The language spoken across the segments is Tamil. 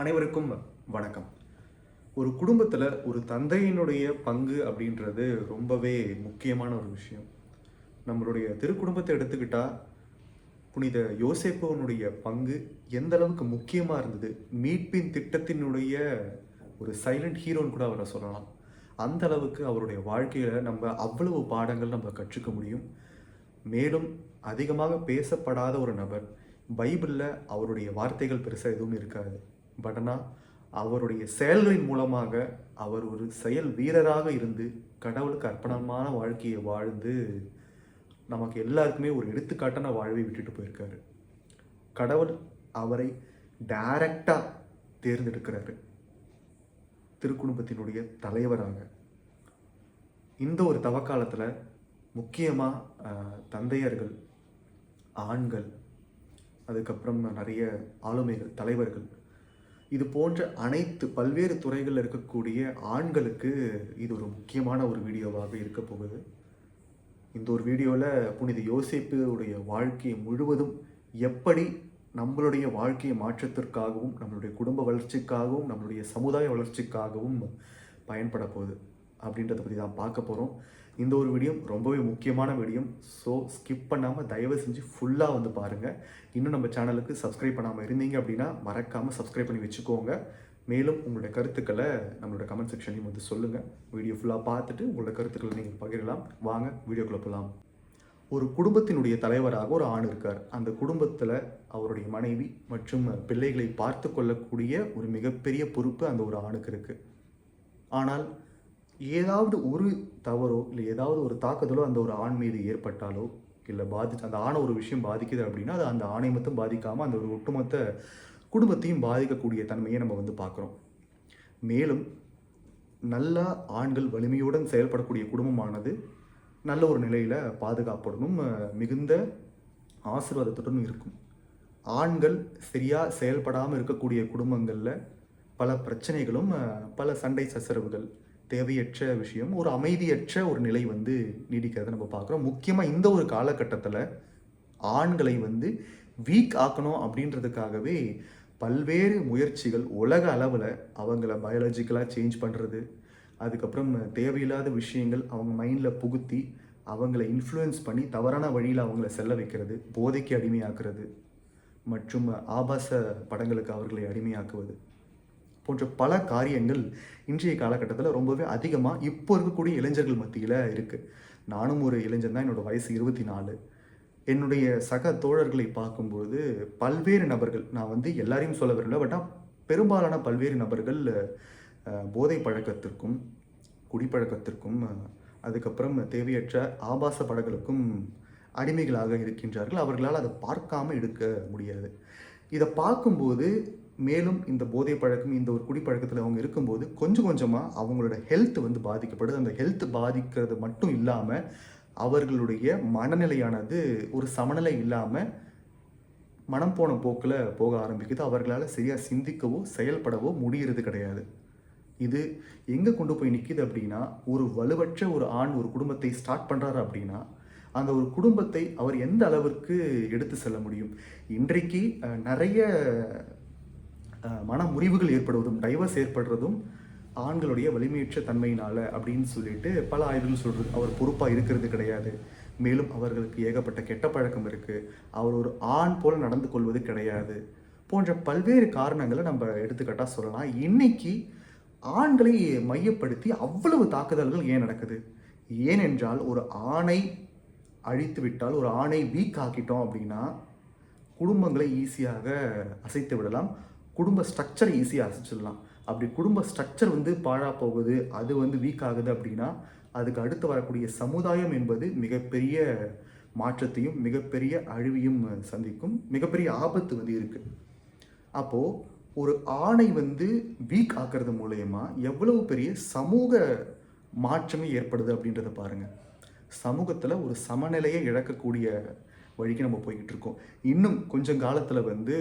அனைவருக்கும் வணக்கம். ஒரு குடும்பத்தில் ஒரு தந்தையினுடைய பங்கு அப்படின்றது ரொம்பவே முக்கியமான ஒரு விஷயம். நம்மளுடைய திருக்குடும்பத்தை எடுத்துக்கிட்டால் புனித யோசேப்பவனுடைய பங்கு எந்த அளவுக்கு முக்கியமாக இருந்தது? மீட்பின் திட்டத்தினுடைய ஒரு சைலண்ட் ஹீரோன்னு கூட அவரை சொல்லலாம். அந்த அளவுக்கு அவருடைய வாழ்க்கையில் நம்ம அவ்வளவு பாடங்கள் நம்ம கற்றுக்க முடியும். மேலும் அதிகமாக பேசப்படாத ஒரு நபர் பைபிளில் அவருடைய வார்த்தைகள் பெருசாக எதுவும் இருக்காது. பட் ஆனால் அவருடைய செயல்களின் மூலமாக அவர் ஒரு செயல் வீரராக இருந்து கடவுளுக்கு அர்ப்பணமான வாழ்க்கையை வாழ்ந்து நமக்கு எல்லாருக்குமே ஒரு எடுத்துக்காட்டான வாழ்வை விட்டுட்டு போயிருக்காரு. கடவுள் அவரை டைரக்டாக தேர்ந்தெடுக்கிறாரு. திருக்குடும்பத்தினுடைய தலைவராக. இந்த ஒரு தவக்காலத்தில் முக்கியமாக தந்தையர்கள் ஆண்கள் அதுக்கப்புறம் நிறைய ஆளுமைகள் தலைவர்கள் இது போன்ற அனைத்து பல்வேறு துறைகளில் இருக்கக்கூடிய ஆண்களுக்கு இது ஒரு முக்கியமான ஒரு வீடியோவாக இருக்க போகுது. இந்த ஒரு வீடியோவில் புனித யோசிப்பு உடைய வாழ்க்கையை முழுவதும் எப்படி நம்மளுடைய வாழ்க்கை மாற்றத்திற்காகவும் நம்மளுடைய குடும்ப வளர்ச்சிக்காகவும் நம்மளுடைய சமுதாய வளர்ச்சிக்காகவும் பயன்பட போகுது அப்படின்றத பற்றி தான் பார்க்க போகிறோம் இந்த ஒரு வீடியோ ரொம்பவே முக்கியமான வீடியோ ஸோ ஸ்கிப் பண்ணாமல் தயவு செஞ்சு ஃபுல்லாக வந்து பாருங்கள் இன்னும் நம்ம சேனலுக்கு சப்ஸ்கிரைப் பண்ணாமல் இருந்தீங்க அப்படின்னா மறக்காமல் சப்ஸ்கிரைப் பண்ணி வச்சுக்கோங்க. மேலும் உங்களுடைய கருத்துக்களை நம்மளோட கமெண்ட் செக்ஷன்லையும் வந்து சொல்லுங்கள் வீடியோ ஃபுல்லாக பார்த்துட்டு உங்களோட கருத்துக்களை நீங்கள் பகிரலாம். வாங்க வீடியோக்குள்ளே போகலாம் ஒரு குடும்பத்தினுடைய தலைவராக ஒரு ஆண் இருக்கார். அந்த குடும்பத்தில் அவருடைய மனைவி மற்றும் பிள்ளைகளை பார்த்து கொள்ளக்கூடிய ஒரு மிகப்பெரிய பொறுப்பு அந்த ஒரு ஆணுக்கு இருக்குது ஆனால் ஏதாவது ஒரு தவறோ இல்லை ஏதாவது ஒரு தாக்குதலோ அந்த ஒரு ஆண் மீது ஏற்பட்டாலோ இல்லை பாதி அந்த ஆணை ஒரு விஷயம் பாதிக்குது அப்படின்னா அது அந்த ஆணை மட்டும் பாதிக்காமல் அந்த ஒரு ஒட்டுமொத்த குடும்பத்தையும் பாதிக்கக்கூடிய தன்மையை நம்ம வந்து பார்க்குறோம். மேலும் நல்ல ஆண்கள் வலிமையுடன் செயல்படக்கூடிய குடும்பமானது நல்ல ஒரு நிலையில் பாதுகாப்படணும் மிகுந்த ஆசீர்வாதத்துடன் இருக்கும். ஆண்கள் சரியாக செயல்படாமல் இருக்கக்கூடிய குடும்பங்களில் பல பிரச்சனைகளும் பல சண்டை சச்சரவுகள் தேவையற்ற விஷயம் ஒரு அமைதியற்ற ஒரு நிலை வந்து நீடிக்கிறத நம்ம பார்க்குறோம். முக்கியமாக இந்த ஒரு காலகட்டத்தில் ஆண்களை வந்து வீக் ஆக்கணும் அப்படின்றதுக்காகவே பல்வேறு முயற்சிகள் உலக அளவில் அவங்கள பயாலஜிக்கலாக சேஞ்ச் பண்ணுறது அதுக்கப்புறம் தேவையில்லாத விஷயங்கள் அவங்க மைண்டில் புகுத்தி அவங்கள இன்ஃப்ளூயன்ஸ் பண்ணி தவறான வழியில் அவங்கள செல்ல வைக்கிறது போதைக்கு அடிமையாக்குறது மற்றும் ஆபாச படங்களுக்கு அவர்களை அடிமையாக்குவது. போன்ற பல காரியங்கள் இன்றைய காலகட்டத்தில் ரொம்பவே அதிகமாக இப்போ இருக்கக்கூடிய இளைஞர்கள் மத்தியில் இருக்குது நானும் ஒரு இளைஞன் தான் என்னோடய வயசு இருபத்தி நாலு என்னுடைய சக தோழர்களை பார்க்கும்போது பல்வேறு நபர்கள் நான் வந்து எல்லாரையும் சொல்ல விரும்பல பட் பெரும்பாலான பல்வேறு நபர்கள் போதை பழக்கத்திற்கும் குடிப்பழக்கத்திற்கும் அதுக்கப்புறம் தேவையற்ற ஆபாச படங்களுக்கும் அடிமைகளாக இருக்கின்றார்கள். அவர்களால் அதை பார்க்காம எடுக்க முடியாது. இதை பார்க்கும்போது மேலும் இந்த போதை பழக்கம் இந்த ஒரு குடிப்பழக்கத்தில் அவங்க இருக்கும்போது கொஞ்சம் கொஞ்சமாக அவங்களோட ஹெல்த் வந்து பாதிக்கப்படுது. அந்த ஹெல்த் பாதிக்கிறது மட்டும் இல்லாமல் அவர்களுடைய மனநிலையானது ஒரு சமநிலை இல்லாமல் மனம் போன போக்கில் போக ஆரம்பிக்குது. அவர்களால் சரியாக சிந்திக்கவோ செயல்படவோ முடிகிறது கிடையாது. இது எங்கே கொண்டு போய் நிற்கிது அப்படின்னா ஒரு வலுவற்ற ஒரு ஆண் ஒரு குடும்பத்தை ஸ்டார்ட் பண்ணுறாரு அப்படின்னா அந்த ஒரு குடும்பத்தை அவர் எந்த அளவிற்கு எடுத்து செல்ல முடியும்? இன்றைக்கு நிறைய மன முறிவுகள் ஏற்படுவதும் டைவர்ஸ் ஏற்படுறதும் ஆண்களுடைய வலிமையற்ற தன்மையினால் அப்படின்னு சொல்லிட்டு பல ஆய்வுகள் சொல்கிறது அவர் பொறுப்பாக இருக்கிறது கிடையாது. மேலும் அவர்களுக்கு ஏகப்பட்ட கெட்ட பழக்கம் இருக்குது அவர் ஒரு ஆண் போல் நடந்து கொள்வது கிடையாது போன்ற பல்வேறு காரணங்களை நம்ம எடுத்துக்கிட்டால் சொல்லலாம். இன்னைக்கு ஆண்களை மையப்படுத்தி அவ்வளவு தாக்குதல்கள் ஏன் நடக்குது? ஏனென்றால் ஒரு ஆணை அழித்து விட்டால் ஒரு ஆணை வீக் ஆக்கிட்டோம் அப்படின்னா குடும்பங்களை ஈஸியாக அசைத்து விடலாம். குடும்ப ஸ்ட்ரக்சர் ஈஸியாக அசைச்சிடலாம் அப்படி குடும்ப ஸ்ட்ரக்சர் வந்து பாழாக போகுது அது வந்து வீக் ஆகுது அப்படின்னா அதுக்கு அடுத்து வரக்கூடிய சமுதாயம் என்பது மிகப்பெரிய மாற்றத்தையும் மிகப்பெரிய அழிவையும் சந்திக்கும் மிகப்பெரிய ஆபத்து வந்து இருக்குது அப்போது ஒரு ஆணை வந்து வீக் ஆக்குறது மூலயமா எவ்வளவு பெரிய சமூக மாற்றமே ஏற்படுது அப்படின்றத பாருங்கள் சமூகத்தில் ஒரு சமநிலையை இழக்கக்கூடிய வழிக்கு நம்ம போய்கிட்டு இருக்கோம் இன்னும் கொஞ்சம் காலத்தில் வந்து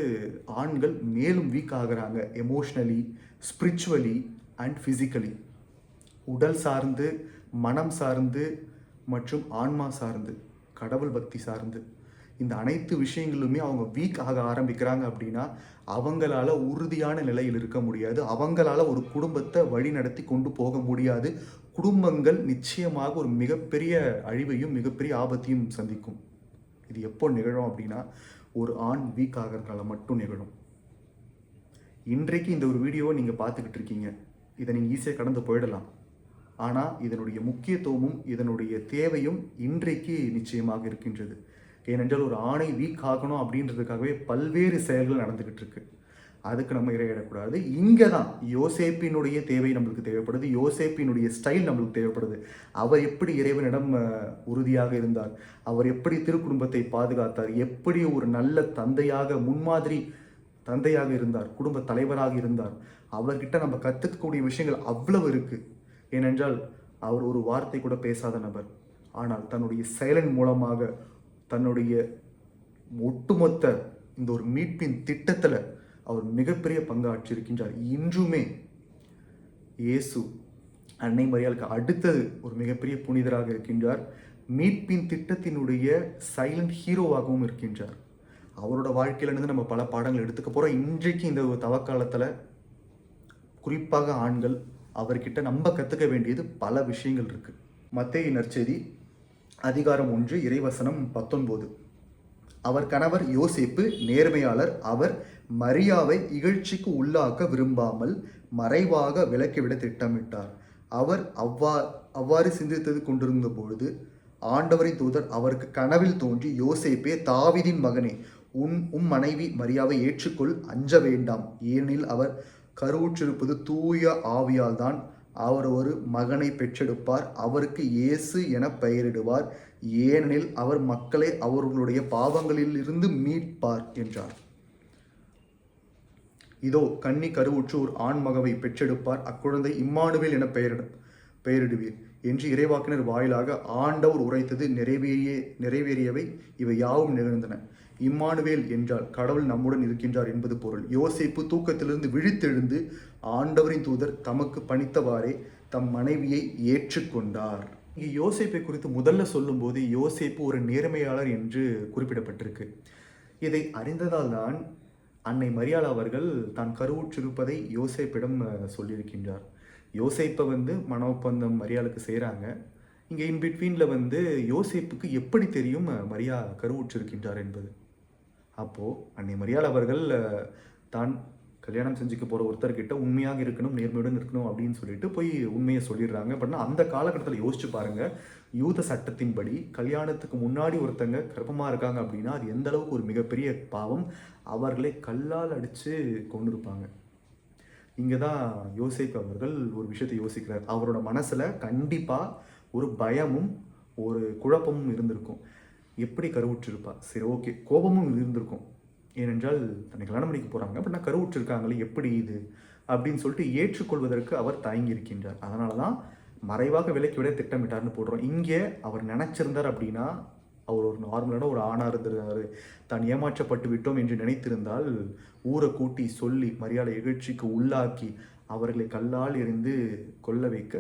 ஆண்கள் மேலும் வீக் ஆகுறாங்க. எமோஷ்னலி ஸ்பிரிச்சுவலி அண்ட் ஃபிசிக்கலி உடல் சார்ந்து மனம் சார்ந்து மற்றும் ஆன்மா சார்ந்து கடவுள் பக்தி சார்ந்து. இந்த அனைத்து விஷயங்களுமே அவங்க வீக் ஆக ஆரம்பிக்கிறாங்க அப்படின்னா அவங்களால உறுதியான நிலையில் இருக்க முடியாது. அவங்களால ஒரு குடும்பத்தை வழி நடத்தி கொண்டு போக முடியாது. குடும்பங்கள் நிச்சயமாக ஒரு மிகப்பெரிய அழிவையும் மிகப்பெரிய ஆபத்தையும் சந்திக்கும். இது எப்போ நிகழும் அப்படின்னா ஒரு ஆண் வீக் ஆகிறதுனால மட்டும் நிகழும். இன்றைக்கு இந்த ஒரு வீடியோவை நீங்கள் பார்த்துக்கிட்டு இருக்கீங்க. இதை நீங்கள் ஈஸியாக கடந்து போயிடலாம். ஆனால் இதனுடைய முக்கியத்துவமும் இதனுடைய தேவையும் இன்றைக்கு நிச்சயமாக இருக்கின்றது. ஏனென்றால் ஒரு ஆணை வீக் ஆகணும் அப்படின்றதுக்காகவே பல்வேறு செயல்கள் நடந்துக்கிட்டு இருக்குது அதுக்கு நம்ம இரையிடக்கூடாது. இங்கே தான் யோசேப்பினுடைய தேவை நம்மளுக்கு தேவைப்படுது யோசேப்பினுடைய ஸ்டைல் நம்மளுக்கு தேவைப்படுது. அவர் எப்படி இறைவனிடம் உறுதியாக இருந்தார் அவர் எப்படி திருக்குடும்பத்தை பாதுகாத்தார் எப்படி ஒரு நல்ல தந்தையாக முன்மாதிரி தந்தையாக இருந்தார் குடும்ப தலைவராக இருந்தார் அவர்கிட்ட நம்ம கற்றுக்கக்கூடிய விஷயங்கள் அவ்வளவு இருக்குது ஏனென்றால் அவர் ஒரு வார்த்தை கூட பேசாத நபர். ஆனால் தன்னுடைய செயலின் மூலமாக தன்னுடைய ஒட்டுமொத்த இந்த ஒரு மீட்பின் திட்டத்தில் அவர் மிகப்பெரிய பங்காற்றியிருக்கின்றார். இன்றுமே இயேசு அன்னை மரியாளுக்கு அடுத்தது ஒரு மிகப்பெரிய புனிதராக இருக்கின்றார். மீட்பின் திட்டத்தினுடைய சைலண்ட் ஹீரோவாகவும் இருக்கின்றார். அவரோட வாழ்க்கையிலிருந்து நம்ம பல பாடங்கள் எடுத்துக்க போகிறோம் இன்றைக்கு இந்த தவக்காலத்தில் குறிப்பாக ஆண்கள் அவர்கிட்ட நம்ம கற்றுக்க வேண்டியது பல விஷயங்கள் இருக்குது மத்திய நற்செய்தி அதிகாரம் ஒன்று இறைவசனம் பத்தொன்பது. அவர் கணவர் யோசிப்பு நேர்மையாளர். அவர் மரியாவை இகழ்ச்சிக்கு உள்ளாக்க விரும்பாமல் மறைவாக விலக்கிவிட திட்டமிட்டார். அவர் அவ்வா அவ்வாறு சிந்தித்தது கொண்டிருந்த பொழுது ஆண்டவரின் தூதர் அவருக்கு கனவில் தோன்றி யோசேப்பே தாவிதின் மகனே உன் உம் மனைவி மரியாவை ஏற்றுக்கொள் அஞ்ச வேண்டாம். ஏனெனில் அவர் கருவுற்றிருப்பது தூய ஆவியால் தான் அவர் ஒரு மகனை பெற்றெடுப்பார் அவருக்கு இயேசு என பெயரிடுவார். ஏனெனில் அவர் மக்களை அவர்களுடைய பாவங்களிலிருந்து மீட்பார் என்றார். இதோ கன்னி கருவுற்று ஒரு ஆண்மகவை பெற்றெடுப்பார். அக்குழந்தை இம்மானுவேல் என பெயரிட பெயரிடுவீர். என்று இறைவாக்கினர் வாயிலாக ஆண்டவர் உரைத்தது நிறைவேறிய நிறைவேறியவை இவை யாவும் நிகழ்ந்தன. இம்மானுவேல் என்றால் கடவுள் நம்முடன் இருக்கின்றார் என்பது பொருள். யோசிப்பு தூக்கத்திலிருந்து விழித்தெழுந்து ஆண்டவரின் தூதர் தமக்கு பணித்தவாறே தம் மனைவியை ஏற்றுக்கொண்டார். இங்கே யோசிப்பை குறித்து முதல்ல சொல்லும்போது யோசிப்பு ஒரு நேர்மையாளர் என்று குறிப்பிடப்பட்டிருக்கு. இதை அறிந்ததால் தான் அன்னை மரியாள் அவர்கள் தான் கருவுற்றிருப்பதை யோசேப்பிடம் சொல்லியிருக்கின்றார். யோசேப்பை வந்து மன ஒப்பந்தம் மரியாளுக்கு செய்கிறாங்க இங்கே இன் பிட்வீனில் வந்து யோசேப்புக்கு எப்படி தெரியும் மரியா கருவுற்றிருக்கின்றார் என்பது? அப்போது அன்னை மரியாள் அவர்கள் தான் கல்யாணம் செஞ்சுக்க போகிற ஒருத்தர்கிட்ட உண்மையாக இருக்கணும் நேர்மையுடன் இருக்கணும் அப்படின்னு சொல்லிட்டு போய் உண்மையை சொல்லிடுறாங்க. அப்படின்னா அந்த காலகட்டத்தில் யோசிச்சு பாருங்கள் யூத சட்டத்தின்படி கல்யாணத்துக்கு முன்னாடி ஒருத்தங்க கர்ப்பமாக இருக்காங்க அப்படின்னா அது எந்த அளவுக்கு ஒரு மிகப்பெரிய பாவம்? அவர்களை கல்லால் அடித்து கொண்டு இருப்பாங்க இங்கே தான் யோசிப்பு அவர்கள் ஒரு விஷயத்தை யோசிக்கிறார். அவரோட மனசில் கண்டிப்பாக ஒரு பயமும் ஒரு குழப்பமும் இருந்திருக்கும். எப்படி கருவுற்றிருப்பா சரி ஓகே கோபமும் இருந்திருக்கும். ஏனென்றால் தன்னை கல்யாணம் பண்ணிக்க போகிறாங்க அப்படின்னா கருவுற்றிருக்காங்களே? எப்படி இது? அப்படின்னு சொல்லிட்டு ஏற்றுக்கொள்வதற்கு அவர் தயங்கி இருக்கின்றார் அதனால தான் மறைவாக விலைக்கு விட திட்டமிட்டார்னு போடுறோம். இங்கே அவர் நினச்சிருந்தார் அப்படின்னா அவர் ஒரு நார்மலான ஒரு ஆணாக இருந்திருந்தார். தான் ஏமாற்றப்பட்டு விட்டோம் என்று நினைத்திருந்தால் ஊரை கூட்டி சொல்லி மரியாதை இகழ்ச்சிக்கு உள்ளாக்கி அவர்களை கல்லால் எறிந்து கொல்ல வைக்க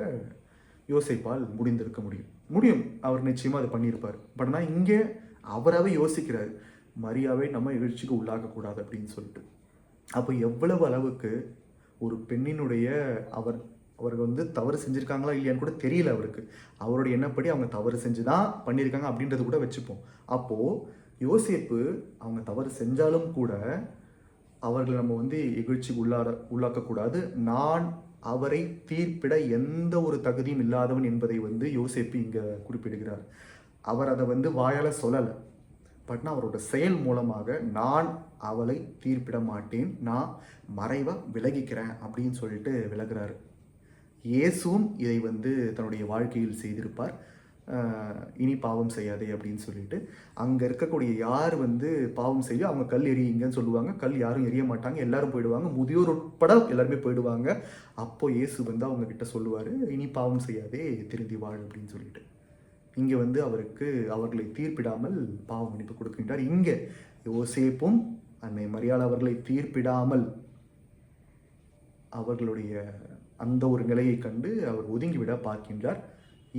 யோசிப்பால் முடிந்திருக்க முடியும். முடியும். அவர் நிச்சயமாக அதை பண்ணியிருப்பார். பட் ஆனால் இங்கே அவராகவே யோசிக்கிறார். மரியாவை நம்ம எழுச்சிக்கு உள்ளாக்கக்கூடாது அப்படின்னு சொல்லிட்டு. அப்போ எவ்வளவு அளவுக்கு ஒரு பெண்ணினுடைய அவர் அவர்கள் வந்து தவறு செஞ்சுருக்காங்களா இல்லையான்னு கூட தெரியல அவருக்கு. அவருடைய எண்ணப்படி அவங்க தவறு செஞ்சு தான் பண்ணியிருக்காங்க அப்படின்றது கூட வச்சுப்போம். அப்போது யோசேப்பு அவங்க தவறு செஞ்சாலும் கூட அவர்களை நம்ம வந்து எகிழ்ச்சிக்கு உள்ளாட உள்ளாக்கக்கூடாது நான் அவரை தீர்ப்பிட எந்த ஒரு தகுதியும் இல்லாதவன் என்பதை வந்து யோசேப்பு இங்கே குறிப்பிடுகிறார். அவர் அதை வந்து வாயால் சொல்லலை. பட்னா அவரோட செயல் மூலமாக நான் அவளை தீர்ப்பிட மாட்டேன். நான் மறைவாக விலகிக்கிறேன் அப்படின்னு சொல்லிட்டு விலகுறாரு. இயேசுவும் இதை வந்து தன்னுடைய வாழ்க்கையில் செய்திருப்பார். இனி பாவம் செய்யாதே அப்படின்னு சொல்லிட்டு. அங்கே இருக்கக்கூடிய யார் வந்து பாவம் செய்ய அவங்க கல் எரியுங்கன்னு சொல்லுவாங்க. கல் யாரும் எரிய மாட்டாங்க. எல்லாரும் போயிடுவாங்க. முதியோர் உட்பட எல்லாருமே போயிடுவாங்க. அப்போ இயேசு வந்து அவங்க கிட்ட சொல்லுவார் இனி பாவம் செய்யாதே திருந்தி வாழ் அப்படின்னு சொல்லிட்டு. இங்கே வந்து அவருக்கு அவர்களை தீர்ப்பிடாமல் பாவ மன்னிப்பு கொடுக்கின்றார். இங்கே யோசேப்பும் அன்னை மரியாள் அவர்களை தீர்ப்பிடாமல் அவர்களுடைய அந்த ஒரு நிலையை கண்டு அவர் ஒதுங்கிவிட பார்க்கின்றார்.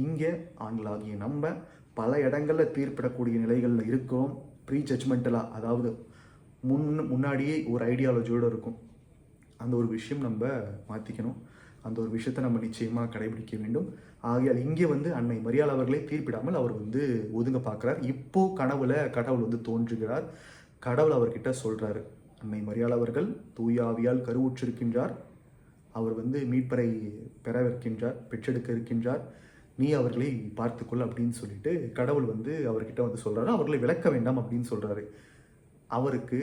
இங்கே ஆண்களாகிய நம்ம பல இடங்களில் தீர்ப்பிடக்கூடிய நிலைகளில் இருக்கிறோம். ப்ரீ ஜட்மெண்டலாக அதாவது முன் முன்னாடியே ஒரு ஐடியாலஜியோடு இருக்கும். அந்த ஒரு விஷயம் நம்ம மாற்றிக்கணும் அந்த ஒரு விஷயத்தை நம்ம நிச்சயமாக கடைபிடிக்க வேண்டும். ஆகையால் இங்கே வந்து அன்னை மரியாள் அவர்களை தீர்ப்பிடாமல் அவர் வந்து ஒதுங்க பார்க்குறார். இப்போ கனவுல கடவுள் வந்து தோன்றுகிறார். கடவுள் அவர்கிட்ட சொல்கிறாரு அன்னை மரியாள் அவர்கள் தூயாவியால் கருவுற்றிருக்கின்றார். அவர் வந்து மீட்பரை பெறவிருக்கின்றார் பெற்றெடுக்க இருக்கின்றார். நீ அவர்களை பார்த்துக்கொள் அப்படின்னு சொல்லிட்டு கடவுள் வந்து அவர்கிட்ட வந்து சொல்கிறாரு அவர்களை விளக்க வேண்டாம் அப்படின்னு சொல்கிறாரு அவருக்கு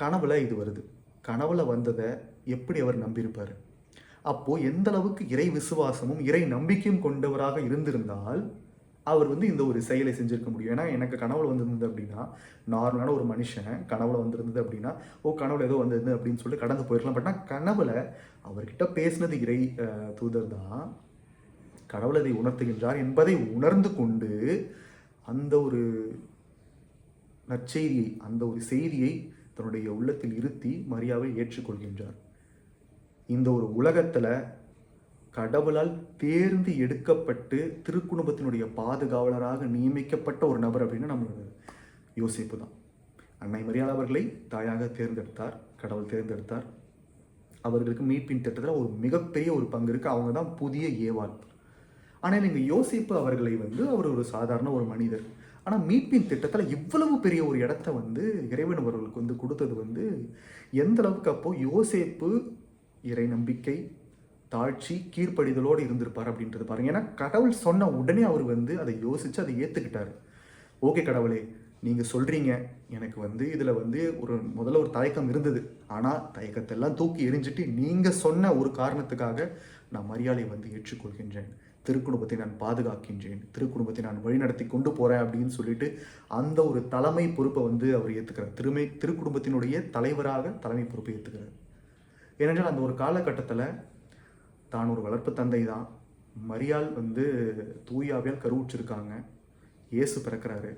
கனவுல இது வருது. கனவுல வந்ததை எப்படி அவர் நம்பியிருப்பார்? அப்போ எந்த அளவுக்கு இறை விசுவாசமும் இறை நம்பிக்கையும் கொண்டவராக இருந்திருந்தால் அவர் வந்து இந்த ஒரு செயலை செஞ்சிருக்க முடியும். ஏன்னா எனக்கு கனவுல வந்திருந்தது அப்படின்னா நார்மலான ஒரு மனுஷன் கனவுல வந்திருந்தது அப்படின்னா ஓ கனவுல ஏதோ வந்திருந்தது அப்படின்னு சொல்லிட்டு கடந்து போயிருக்கலாம். பட் ஆனால் கனவுல அவர்கிட்ட பேசினது இறை தூதர் தான். கடவுள் அதை உணர்த்துகின்றார் என்பதை உணர்ந்து கொண்டு அந்த ஒரு நற்செய்தியை அந்த ஒரு செய்தியை தன்னுடைய உள்ளத்தில் இருத்தி மரியாவை ஏற்றுக்கொள்கின்றார். இந்த ஒரு உலகத்தில் கடவுளால் தேர்ந்து எடுக்கப்பட்டு திருக்குடும்பத்தினுடைய பாதுகாவலராக நியமிக்கப்பட்ட ஒரு நபர் அப்படின்னா நம்மளோட யோசிப்பு தான் அன்னை மரியாள் அவர்களை தாயாக தேர்ந்தெடுத்தார் கடவுள் தேர்ந்தெடுத்தார். அவர்களுக்கு மீட்பின் திட்டத்தில் ஒரு மிகப்பெரிய ஒரு பங்கு இருக்குது அவங்க தான் புதிய ஏவாள். ஆனால் நீங்கள் யோசிப்பு அவர்களை வந்து அவர் ஒரு சாதாரண ஒரு மனிதர். ஆனால் மீட்பின் திட்டத்தில் இவ்வளவு பெரிய ஒரு இடத்த வந்து இறைவன் அவர்களுக்கு வந்து கொடுத்தது வந்து எந்த அளவுக்கு அப்போது யோசிப்பு இறை நம்பிக்கை தாழ்ச்சி கீழ்ப்படிதலோடு இருந்திருப்பார் அப்படின்றது பாருங்க. ஏன்னா கடவுள் சொன்ன உடனே அவர் வந்து அதை யோசித்து அதை ஏற்றுக்கிட்டார் ஓகே கடவுளே நீங்கள் சொல்கிறீங்க எனக்கு வந்து இதில் வந்து ஒரு முதல்ல ஒரு தயக்கம் இருந்தது. ஆனால் தயக்கத்தை எல்லாம் தூக்கி எரிஞ்சிட்டு நீங்கள் சொன்ன ஒரு காரணத்துக்காக நான் மரியாதை வந்து ஏற்றுக்கொள்கின்றேன். திருக்குடும்பத்தை நான் பாதுகாக்கின்றேன். திருக்குடும்பத்தை நான் வழிநடத்தி கொண்டு போகிறேன் அப்படின்னு சொல்லிட்டு அந்த ஒரு தலைமை பொறுப்பை வந்து அவர் ஏற்றுக்கிறார் திருமை திருக்குடும்பத்தினுடைய தலைவராக தலைமை பொறுப்பை ஏற்றுக்கிறார் ஏனென்றால் அந்த ஒரு காலகட்டத்தில் தான் ஒரு வளர்ப்பு தந்தை தான். மரியாள் வந்து தூயாவியால் கருவுற்றிருக்காங்க. இயேசு பிறக்கிறாரு.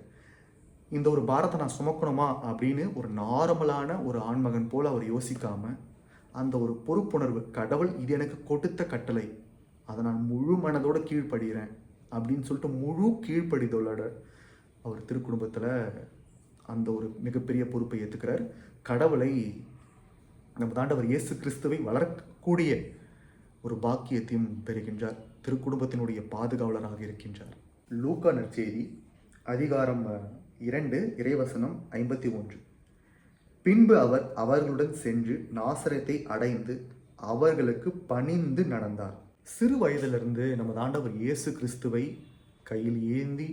இந்த ஒரு பாரத்தை நான் சுமக்கணுமா அப்படின்னு ஒரு நார்மலான ஒரு ஆண்மகன் போல் அவர் யோசிக்காமல் அந்த ஒரு பொறுப்புணர்வு கடவுள் இது எனக்கு கொடுத்த கட்டளை அதை நான் முழு மனதோடு கீழ்ப்படுகிறேன் அப்படின்னு சொல்லிட்டு முழு கீழ்ப்படிதலோட அவர் திருக்குடும்பத்தில் அந்த ஒரு மிகப்பெரிய பொறுப்பை ஏற்றுக்கிறார் கடவுளை நமதாண்டவர் இயேசு கிறிஸ்துவை வளரக்கூடிய ஒரு பாக்கியத்தையும் பெறுகின்றார். திருக்குடும்பத்தினுடைய பாதுகாவலராக இருக்கின்றார். லூக்கா நற்செய்தி அதிகாரம் இரண்டு இறைவசனம் ஐம்பத்தி ஒன்று. பின்பு அவர் அவர்களுடன் சென்று நாசரத்தை அடைந்து அவர்களுக்கு பணிந்து நடந்தார். சிறு வயதிலிருந்து நமது ஆண்டவர் இயேசு கிறிஸ்துவை கையில் ஏந்தி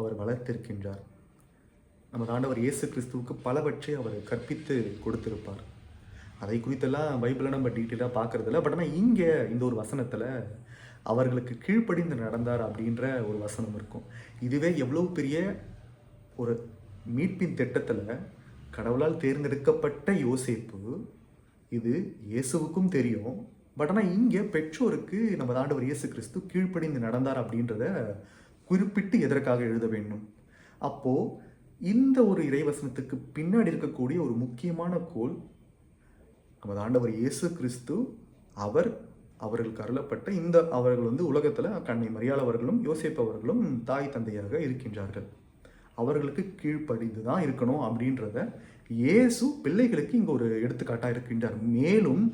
அவர் வளர்த்திருக்கின்றார். நமது ஆண்டவர் இயேசு கிறிஸ்துவுக்கு பலவற்றை அவர் கற்பித்து கொடுத்திருப்பார். அதை குறித்தெல்லாம் பைபிளை நம்ம டீட்டெயிலாக பார்க்கறதில்ல. பட் ஆனால் இங்கே இந்த ஒரு வசனத்தில் அவர்களுக்கு கீழ்ப்படிந்து நடந்தார் அப்படின்ற ஒரு வசனம் இருக்கும். இதுவே எவ்வளோ பெரிய ஒரு மீட்பின் திட்டத்தில் கடவுளால் தேர்ந்தெடுக்கப்பட்ட யோசிப்பு. இது இயேசுவுக்கும் தெரியும். பட் ஆனால் இங்கே பெற்றோருக்கு நம்ம ஆண்டவர் இயேசு கிறிஸ்து கீழ்ப்படிந்து நடந்தார் அப்படின்றத குறிப்பிட்டு எதற்காக எழுத வேண்டும்? அப்போது இந்த ஒரு இறைவசனத்துக்கு பின்னாடி இருக்கக்கூடிய ஒரு முக்கியமான கோல் நமது ஆண்டவர் இயேசு கிறிஸ்து அவர் அவர்களுக்கு அருளப்பட்ட இந்த அவர்கள் வந்து உலகத்தில் கண்ணை மரியாள் அவர்களும் யோசேப்பு அவர்களும் தாய் தந்தையாக இருக்கின்றார்கள். அவர்களுக்கு கீழ்ப்படிந்து தான் இருக்கணும் அப்படின்றத இயேசு பிள்ளைகளுக்கு இங்கே ஒரு எடுத்துக்காட்டாக இருக்கின்றார். மேலும்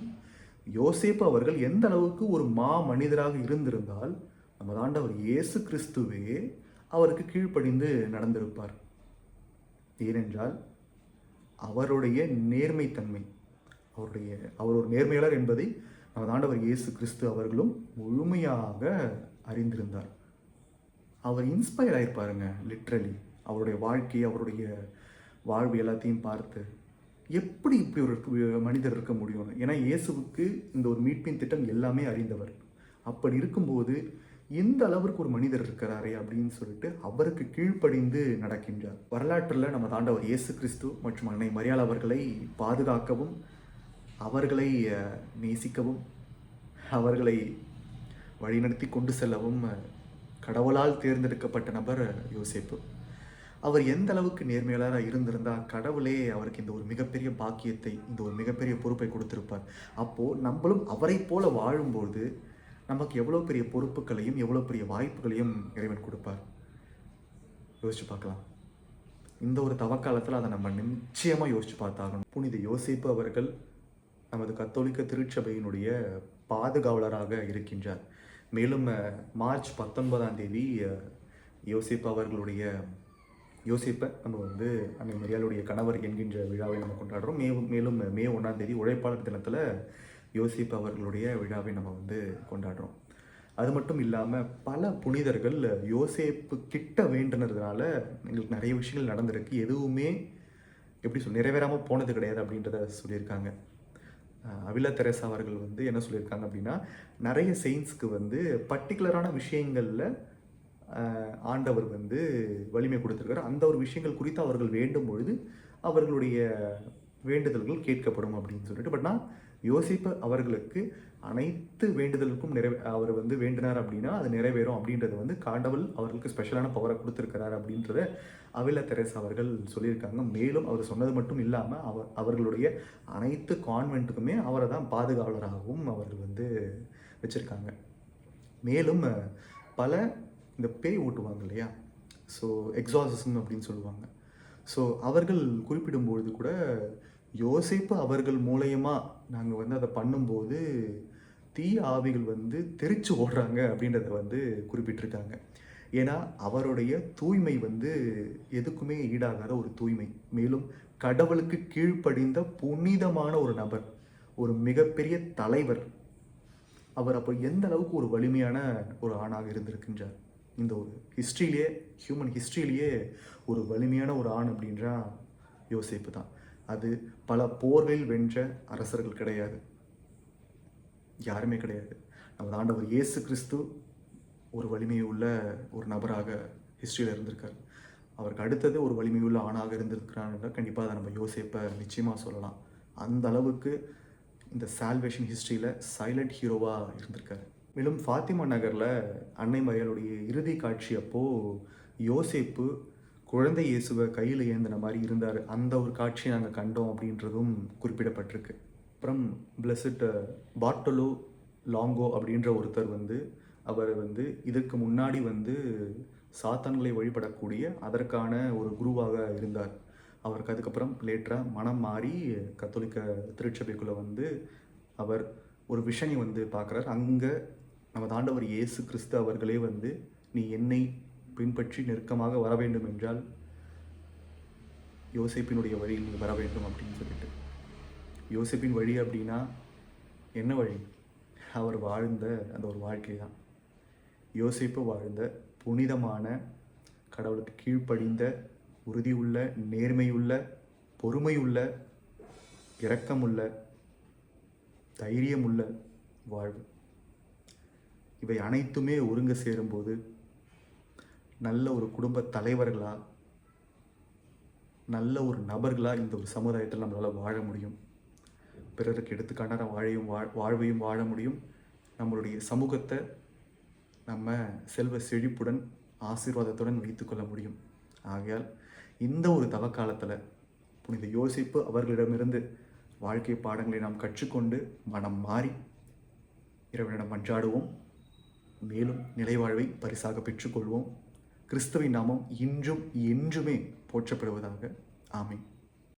யோசேப்பு அவர்கள் எந்த அளவுக்கு ஒரு மா மனிதராக இருந்திருந்தால் நமது ஆண்டவர் இயேசு கிறிஸ்துவே அவருக்கு கீழ்ப்படிந்து நடந்திருப்பார். ஏனென்றால் அவருடைய நேர்மைத்தன்மை அவருடைய அவர் ஒரு நேர்மையாளர் என்பதை நமது ஆண்டவர் இயேசு கிறிஸ்து அவர்களும் முழுமையாக அறிந்திருந்தார். அவர் இன்ஸ்பயர் ஆகிருப்பாருங்க லிட்ரலி அவருடைய வாழ்க்கை அவருடைய வாழ்வு எல்லாத்தையும் பார்த்து எப்படி இப்படி ஒரு மனிதர் இருக்க முடியும்? ஏன்னா இயேசுவுக்கு இந்த ஒரு மீட்பின் திட்டம் எல்லாமே அறிந்தவர். அப்படி இருக்கும்போது எந்த அளவிற்கு ஒரு மனிதர் இருக்கிறாரே அப்படின்னு சொல்லிட்டு அவருக்கு கீழ்ப்படிந்து நடக்கின்றார். வரலாற்றில் நம்ம தாண்டவர் இயேசு கிறிஸ்து மற்றும் அன்னை மரியாள் அவர்களை பாதுகாக்கவும் அவர்களை நேசிக்கவும் அவர்களை வழிநடத்தி கொண்டு செல்லவும் கடவுளால் தேர்ந்தெடுக்கப்பட்ட நபர் யோசிப்பு. அவர் எந்த அளவுக்கு நேர்மையாளராக இருந்திருந்தால் கடவுளே அவருக்கு இந்த ஒரு மிகப்பெரிய பாக்கியத்தை இந்த ஒரு மிகப்பெரிய பொறுப்பை கொடுத்திருப்பார். அப்போது நம்மளும் அவரை போல வாழும்போது நமக்கு எவ்வளோ பெரிய பொறுப்புகளையும் எவ்வளோ பெரிய வாய்ப்புகளையும் இறைவன் கொடுப்பார். யோசிச்சு பார்க்கலாம். இந்த ஒரு தவக்காலத்தில் அதை நம்ம நிச்சயமாக யோசிச்சு பார்த்தாகணும். புனித யோசிப்பு அவர்கள் நமது கத்தோலிக்க திருச்சபையினுடைய பாதுகாவலராக இருக்கின்றார். மேலும் மார்ச் பத்தொன்பதாம் தேதி யோசிப் அவர்களுடைய யோசிப்பை நம்ம வந்து அன்னை மரியாளுடைய கணவர் என்கின்ற விழாவை நம்ம கொண்டாடுறோம். மே மேலும் மே ஒன்றாம் தேதி உழைப்பாளர் தினத்தில் யோசிப்பு அவர்களுடைய விழாவை நம்ம வந்து கொண்டாடுறோம். அது மட்டும் இல்லாமல் பல புனிதர்கள் யோசேப்பு கிட்ட வேண்டுனதுனால எங்களுக்கு நிறைய விஷயங்கள் நடந்திருக்கு. எதுவுமே எப்படி சொல் நிறைவேறாமல் போனது கிடையாது அப்படின்றத சொல்லியிருக்காங்க. அவிலா தெரேசா அவர்கள் வந்து என்ன சொல்லியிருக்காங்க அப்படின்னா நிறைய செயின்ஸ்க்கு வந்து பர்டிகுலரான விஷயங்களில் ஆண்டவர் வந்து வலிமை கொடுத்துருக்காரு. அந்த ஒரு விஷயங்கள் குறித்து அவர்கள் வேண்டும் பொழுது அவர்களுடைய வேண்டுதல்கள் கேட்கப்படும் அப்படின்னு சொல்லிட்டு. பட் நான் யோசிப்ப அவர்களுக்கு அனைத்து வேண்டுதலுக்கும் நிறைவே அவர் வந்து வேண்டினார் அப்படின்னா அது நிறைவேறும் அப்படின்றது வந்து காண்டவல் அவர்களுக்கு ஸ்பெஷலான பவரை கொடுத்துருக்கிறார் அப்படின்றத அவில தெரேஸ் அவர்கள் சொல்லியிருக்காங்க. மேலும் அவர் சொன்னது மட்டும் இல்லாமல் அவர் அவர்களுடைய அனைத்து கான்வென்ட்டுக்குமே அவரை தான் பாதுகாவலராகவும் அவர்கள் வந்து வச்சுருக்காங்க. மேலும் பல இந்த பேய் ஓட்டுவாங்க இல்லையா? ஸோ எக்ஸாசிசம் அப்படின்னு சொல்லுவாங்க. ஸோ அவர்கள் குறிப்பிடும்பொழுது கூட யோசிப்பு அவர்கள் மூலயமா நாங்கள் வந்து அதை பண்ணும்போது தீய ஆவிகள் வந்து தெரிச்சு ஓடுறாங்க அப்படின்றத வந்து குறிப்பிட்டிருக்காங்க. ஏன்னா அவருடைய தூய்மை வந்து எதுக்குமே ஈடாகாத ஒரு தூய்மை. மேலும் கடவுளுக்கு கீழ்ப்படிந்த புனிதமான ஒரு நபர் ஒரு மிகப்பெரிய தலைவர். அவர் அப்போ எந்த அளவுக்கு ஒரு வலிமையான ஒரு ஆணாக இருந்திருக்கின்றார்? இந்த ஒரு ஹிஸ்ட்ரியிலேயே ஹியூமன் ஹிஸ்ட்ரியிலேயே ஒரு வலிமையான ஒரு ஆண் அப்படின்றா யோசிப்பு தான் அது பல போர்களில் வென்ற அரசர்கள் கிடையாது. யாருமே கிடையாது. நமது ஆண்டவர் இயேசு கிறிஸ்து ஒரு வலிமையுள்ள ஒரு நபராக ஹிஸ்ட்ரியில் இருந்திருக்கார். அவருக்கு அடுத்தது ஒரு வலிமையுள்ள ஆணாக இருந்திருக்கிறான்னு கண்டிப்பாக அதை நம்ம யோசிப்பை நிச்சயமாக சொல்லலாம். அந்த அளவுக்கு இந்த சால்வேஷன் ஹிஸ்ட்ரியில் சைலண்ட் ஹீரோவாக இருந்திருக்காரு. மேலும் ஃபாத்திமா நகரில் அன்னை மரியாளுடைய இறுதி காட்சி அப்போது யோசேப்பு குழந்தை இயேசுவை கையில் ஏந்தின மாதிரி இருந்தார். அந்த ஒரு காட்சியை நாங்கள் கண்டோம் அப்படின்றதும் குறிப்பிடப்பட்டிருக்கு. அப்புறம் பிளஸட் பாட்டலோ லாங்கோ அப்படின்ற ஒருத்தர் வந்து அவர் வந்து இதற்கு முன்னாடி வந்து சாத்தான்களை வழிபடக்கூடிய அதற்கான ஒரு குருவாக இருந்தார். அவருக்கு அதுக்கப்புறம் லேட்டராக மனம் மாறி கத்தோலிக்க திருச்சபைக்குள்ளே வந்து அவர் ஒரு விஷனை வந்து பார்க்குறார். அங்கே நம்ம தாண்டவர் இயேசு கிறிஸ்து அவர்களே வந்து நீ என்னை பின்பற்றி நெருக்கமாக வர வேண்டும் என்றால் யோசிப்பினுடைய வழியில் நீ வர வேண்டும் அப்படின்னு சொல்லிட்டு. யோசிப்பின் வழி அப்படின்னா என்ன வழி? அவர் வாழ்ந்த அந்த ஒரு வாழ்க்கை தான். யோசிப்பு வாழ்ந்த புனிதமான கடவுளுக்கு கீழ்ப்படிந்த உறுதியுள்ள நேர்மையுள்ள பொறுமையுள்ள இரக்கமுள்ள தைரியமுள்ள வாழ்வு. இவை அனைத்துமே ஒருங்க சேரும்போது நல்ல ஒரு குடும்ப தலைவர்களாக நல்ல ஒரு நபர்களாக இந்த ஒரு சமுதாயத்தில் நம்மளால் வாழ முடியும். பிறருக்கு எடுத்துக்காட்டான வாழையும் வாழ் வாழ்வையும் வாழ முடியும். நம்மளுடைய சமூகத்தை நம்ம செல்வ செழிப்புடன் ஆசீர்வாதத்துடன் வைத்துக்கொள்ள முடியும். ஆகையால் இந்த ஒரு தவக்காலத்தில் புனித யோசிப்பு அவர்களிடமிருந்து வாழ்க்கை பாடங்களை நாம் கற்றுக்கொண்டு மனம் மாறி இறைவனிடம் மன்றாடுவோம் மேலும் நிலைவாழ்வை பரிசாக பெற்றுக்கொள்வோம். கிறிஸ்துவின் நாமம் இன்றும் என்றுமே போற்றப்படுவதாக. ஆமீன்.